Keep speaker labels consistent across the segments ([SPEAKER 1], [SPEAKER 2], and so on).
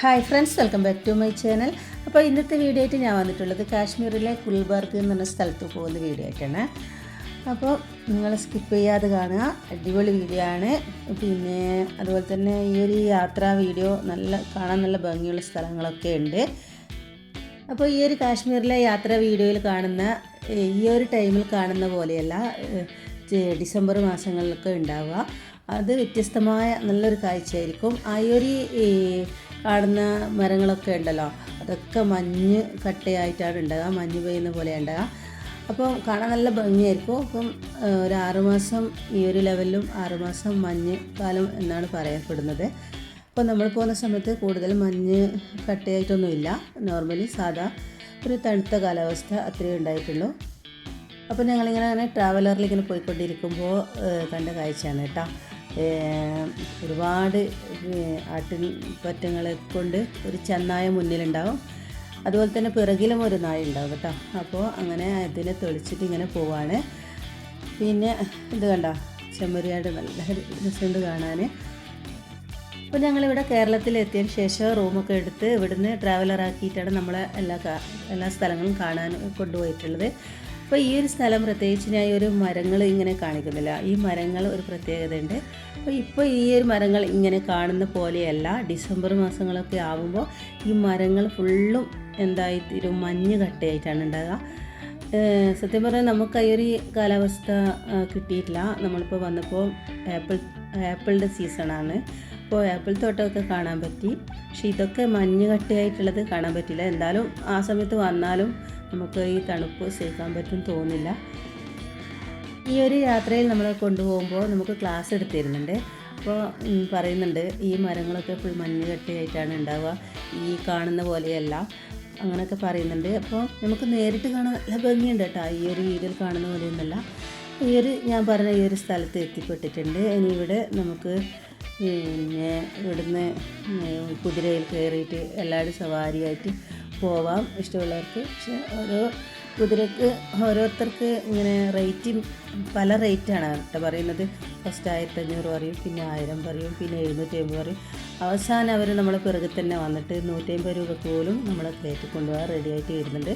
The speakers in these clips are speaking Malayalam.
[SPEAKER 1] Hi friends welcome back to my channel അപ്പോൾ ഇന്നത്തെ വീഡിയോ ആയിട്ട് ഞാൻ വന്നിട്ടുള്ളത് കാശ്മീരിലെ ഗുൽബർഗ് എന്ന് പറഞ്ഞ സ്ഥലത്ത് പോകുന്ന വീഡിയോ ആയിട്ടാണ്. അപ്പോൾ നിങ്ങൾ സ്കിപ്പ് ചെയ്യാതെ കാണുക. അടിപൊളി വീഡിയോ ആണ്. പിന്നെ അതുപോലെ തന്നെ ഈ ഒരു യാത്രാ വീഡിയോ നല്ല കാണാൻ നല്ല ഭംഗിയുള്ള സ്ഥലങ്ങളൊക്കെ ഉണ്ട്. അപ്പോൾ ഈ ഒരു കാശ്മീരിലെ യാത്രാ വീഡിയോയിൽ കാണുന്ന ഈ ഒരു ടൈമിൽ കാണുന്ന പോലെയല്ല ഡിസംബർ മാസങ്ങളിലൊക്കെ ഉണ്ടാവുക. അത് വ്യത്യസ്തമായ നല്ലൊരു കാഴ്ചയായിരിക്കും. ആ ഈ ഒരു കാണുന്ന മരങ്ങളൊക്കെ ഉണ്ടല്ലോ അതൊക്കെ മഞ്ഞ് കട്ടയായിട്ടാണ് ഉണ്ടാകുക മഞ്ഞ് പെയ്യുന്ന പോലെ ഉണ്ടാകുക അപ്പോൾ കാണാൻ നല്ല ഭംഗിയായിരിക്കും. അപ്പം ഒരു ആറുമാസം ഈ ഒരു ലെവലിലും ആറുമാസം മഞ്ഞ് കാലം എന്നാണ് പറയപ്പെടുന്നത്. അപ്പോൾ നമ്മൾ പോകുന്ന സമയത്ത് കൂടുതൽ മഞ്ഞ് കട്ടയായിട്ടൊന്നുമില്ല. നോർമലി സാധാ ഒരു തണുത്ത കാലാവസ്ഥ അത്രയേ ഉണ്ടായിട്ടുള്ളൂ. അപ്പോൾ ഞങ്ങളിങ്ങനെ അങ്ങനെ ട്രാവലറിൽ ഇങ്ങനെ പോയിക്കൊണ്ടിരിക്കുമ്പോൾ കണ്ട കാഴ്ചയാണ് കേട്ടോ. ഒരുപാട് ആട്ടിൻ പറ്റങ്ങളെ കൊണ്ട് ഒരു ചെന്നായ മുന്നിലുണ്ടാവും. അതുപോലെ തന്നെ പിറകിലും ഒരു നായ ഉണ്ടാവും കേട്ടോ. അപ്പോൾ അങ്ങനെ അതിനെ തെളിച്ചിട്ട് ഇങ്ങനെ പോവാണ്. പിന്നെ ഇത് കണ്ട? ചെമ്മരിയാട് നല്ല രസമുണ്ട് കാണാൻ അപ്പോൾ ഞങ്ങളിവിടെ കേരളത്തിലെത്തിയതിന് ശേഷം റൂമൊക്കെ എടുത്ത് ഇവിടുന്ന് ട്രാവലറാക്കിയിട്ടാണ് നമ്മളെ എല്ലാ എല്ലാ സ്ഥലങ്ങളും കാണാൻ കൊണ്ടുപോയിട്ടുള്ളത്. അപ്പോൾ ഈ ഒരു സ്ഥലം പ്രത്യേകിച്ച് ഞാൻ ഒരു മരങ്ങൾ ഇങ്ങനെ കാണിക്കുന്നില്ല. ഈ മരങ്ങൾ ഒരു പ്രത്യേകതയുണ്ട്. അപ്പോൾ ഇപ്പോൾ ഈ ഒരു മരങ്ങൾ ഇങ്ങനെ കാണുന്ന പോലെയല്ല. ഡിസംബർ മാസങ്ങളൊക്കെ ആകുമ്പോൾ ഈ മരങ്ങൾ ഫുള്ളും എന്തായിത്തീരും മഞ്ഞ് കട്ടയായിട്ടാണ് ഉണ്ടാകുക സത്യം പറഞ്ഞാൽ നമുക്ക് ഈ ഒരു കാലാവസ്ഥ കിട്ടിയിട്ടില്ല. നമ്മളിപ്പോൾ വന്നപ്പോൾ ആപ്പിൾ ആപ്പിളിന്റെ സീസണാണ്. അപ്പോൾ ആപ്പിൾ തോട്ടമൊക്കെ കാണാൻ പറ്റി. പക്ഷേ ഇതൊക്കെ മഞ്ഞ് കട്ടിയായിട്ടുള്ളത് കാണാൻ പറ്റില്ല. എന്തായാലും ആ സമയത്ത് വന്നാലും നമുക്ക് ഈ തണുപ്പ് സഹിക്കാൻ പറ്റും തോന്നില്ല. ഈ ഒരു യാത്രയിൽ നമ്മളെ കൊണ്ടുപോകുമ്പോൾ നമുക്ക് ക്ലാസ് എടുത്തിരുന്നുണ്ട്. അപ്പോൾ പറയുന്നുണ്ട് ഈ മരങ്ങളൊക്കെ ഫുൾ മഞ്ഞ് കട്ടിയായിട്ടാണ് ഉണ്ടാവുക. ഈ കാണുന്ന പോലെയല്ല. അങ്ങനെയൊക്കെ പറയുന്നുണ്ട്. അപ്പോൾ നമുക്ക് നേരിട്ട് കാണാൻ നല്ല ഭംഗിയുണ്ട് കേട്ടോ. ഈ ഒരു രീതിയിൽ കാണുന്ന പോലെയൊന്നുമല്ല. ഈ ഒരു ഞാൻ പറഞ്ഞ ഈ ഒരു സ്ഥലത്ത് എത്തിപ്പെട്ടിട്ടുണ്ട്. ഇനി ഇവിടെ നമുക്ക് പിന്നെ ഇവിടുന്ന് കുതിരയിൽ കയറിയിട്ട് എല്ലാവരും സവാരിയായിട്ട് പോവാം ഇഷ്ടമുള്ളവർക്ക്. പക്ഷെ ഓരോ കുതിരക്ക് ഓരോരുത്തർക്ക് ഇങ്ങനെ റേറ്റും പല റേറ്റാണ് കേട്ടോ പറയുന്നത്. ഫസ്റ്റ് ആയിരത്തി അഞ്ഞൂറ് പറയും പിന്നെ ആയിരം പറയും പിന്നെ എഴുന്നൂറ്റി അമ്പത് പറയും. അവസാനം അവർ നമ്മളെ പിറകിൽ തന്നെ വന്നിട്ട് നൂറ്റമ്പത് രൂപക്ക് പോലും നമ്മളെ കയറ്റി കൊണ്ടുപോകാൻ റെഡി ആയിട്ട് വരുന്നുണ്ട്.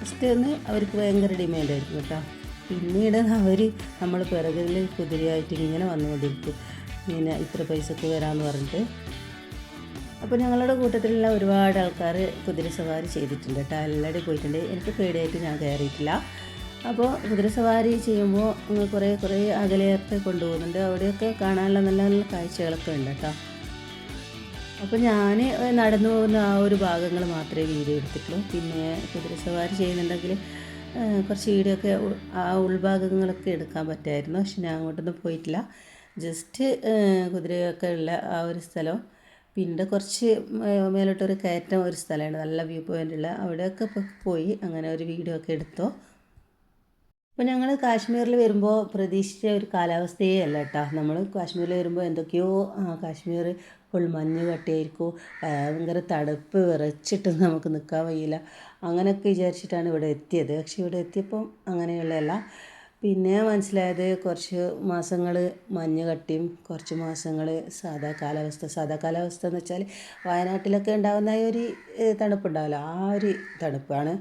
[SPEAKER 1] ഫസ്റ്റ് ഒന്ന് അവർക്ക് ഭയങ്കര ഡിമാൻഡായിരിക്കും കേട്ടോ. പിന്നീട് അവർ നമ്മൾ പിറകിൽ കുതിരയായിട്ട് ഇങ്ങനെ വന്നുകൊണ്ടിരിക്കും. ഇങ്ങനെ ഇത്ര പൈസക്ക് വരാമെന്ന് പറഞ്ഞിട്ട്. അപ്പോൾ ഞങ്ങളുടെ കൂട്ടത്തിലുള്ള ഒരുപാട് ആൾക്കാർ കുതിര സവാരി ചെയ്തിട്ടുണ്ട് കേട്ടോ. എല്ലാവരും പോയിട്ടുണ്ട്. എനിക്ക് പേടിയായിട്ട് ഞാൻ കയറിയിട്ടില്ല. അപ്പോൾ കുതിര സവാരി ചെയ്യുമ്പോൾ കുറേ കുറേ അകലെയൊക്കെ കൊണ്ടുപോകുന്നുണ്ട്. അവിടെയൊക്കെ കാണാനുള്ള നല്ല നല്ല കാഴ്ചകളൊക്കെ ഉണ്ട് കേട്ടോ. അപ്പോൾ ഞാൻ നടന്നു പോകുന്ന ആ ഒരു ഭാഗങ്ങൾ മാത്രമേ വീഡിയോ എടുത്തിട്ടുള്ളൂ. പിന്നെ കുതിര സവാരി ചെയ്യുന്നുണ്ടെങ്കിൽ കുറച്ച് വീഡിയോ ഒക്കെ ആ ഉൾഭാഗങ്ങളൊക്കെ എടുക്കാൻ പറ്റുമായിരുന്നു. പക്ഷെ ഞാൻ അങ്ങോട്ടൊന്നും പോയിട്ടില്ല. ജസ്റ്റ് കുതിരയൊക്കെ ഉള്ള ആ ഒരു സ്ഥലം. പിന്നെ കുറച്ച് മേലോട്ടൊരു കയറ്റം ഒരു സ്ഥലമാണ്. നല്ല വ്യൂ പോയിന്റ് ഉള്ള അവിടെയൊക്കെ പോയി അങ്ങനെ ഒരു വീഡിയോ ഒക്കെ എടുത്തോ. അപ്പോൾ ഞങ്ങൾ കാശ്മീരിൽ വരുമ്പോൾ പ്രതീക്ഷിച്ച ഒരു കാലാവസ്ഥയേ അല്ല കേട്ടോ നമ്മൾ കാശ്മീരിൽ വരുമ്പോൾ എന്തൊക്കെയോ കാശ്മീർ ഫുൾ മഞ്ഞ് കട്ടിയായിരിക്കും. ഭയങ്കര തണുപ്പ് വിറച്ചിട്ട് നമുക്ക് നിൽക്കാൻ വയ്യില്ല. അങ്ങനെയൊക്കെ വിചാരിച്ചിട്ടാണ് ഇവിടെ എത്തിയത്. പക്ഷേ ഇവിടെ എത്തിയപ്പം അങ്ങനെയുള്ളതല്ല. പിന്നെ മനസ്സിലായത് കുറച്ച് മാസങ്ങൾ മഞ്ഞ് കട്ടിയും കുറച്ച് മാസങ്ങൾ സാധാ കാലാവസ്ഥ. സാധാ കാലാവസ്ഥ എന്ന് വെച്ചാൽ വയനാട്ടിലൊക്കെ ഉണ്ടാകുന്ന ഒരു തണുപ്പ് തണുപ്പുണ്ടാവില്ല. ആ ഒരു തണുപ്പാണ്.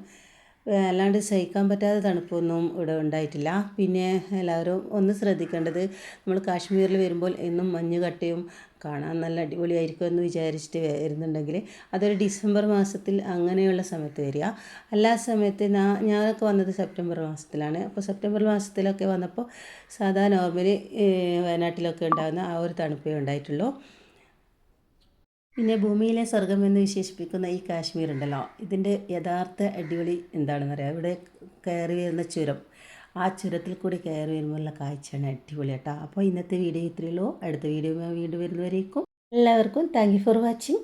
[SPEAKER 1] അല്ലാണ്ട് സഹിക്കാൻ പറ്റാത്ത തണുപ്പൊന്നും ഇവിടെ ഉണ്ടായിട്ടില്ല. പിന്നെ എല്ലാവരും ഒന്ന് ശ്രദ്ധിക്കേണ്ടത് നമ്മൾ കാശ്മീരിൽ വരുമ്പോൾ എന്നും മഞ്ഞ് കട്ടയും കാണാൻ നല്ല അടിപൊളിയായിരിക്കും എന്ന് വിചാരിച്ചിട്ട് വരുന്നുണ്ടെങ്കിൽ അതൊരു ഡിസംബർ മാസത്തിൽ അങ്ങനെയുള്ള സമയത്ത് വരിക. അല്ലാ സമയത്ത് ഞാൻ ഞാനൊക്കെ വന്നത് സെപ്റ്റംബർ മാസത്തിലാണ്. അപ്പോൾ സെപ്റ്റംബർ മാസത്തിലൊക്കെ വന്നപ്പോൾ സാധാ നോർമലി വയനാട്ടിലൊക്കെ ഉണ്ടാകുന്ന ആ ഒരു തണുപ്പേ ഉണ്ടായിട്ടുള്ളൂ. പിന്നെ ഭൂമിയിലെ സ്വർഗം എന്ന് വിശേഷിപ്പിക്കുന്ന ഈ കാശ്മീർ ഉണ്ടല്ലോ ഇതിന്റെ യഥാർത്ഥ അടിപൊളി എന്താണെന്ന് അറിയാം ഇവിടെ കയറി വരുന്ന ചുരം. ആ ചുരത്തിൽ കൂടി കയറി വരുമ്പോഴുള്ള കാഴ്ചയാണ് അടിപൊളി കേട്ടോ. അപ്പോൾ ഇന്നത്തെ വീഡിയോ ഇത്രയുള്ളൂ അടുത്ത വീഡിയോ വീണ്ടും വരുന്നവരേക്കും എല്ലാവർക്കും താങ്ക് യു ഫോർ വാച്ചിങ്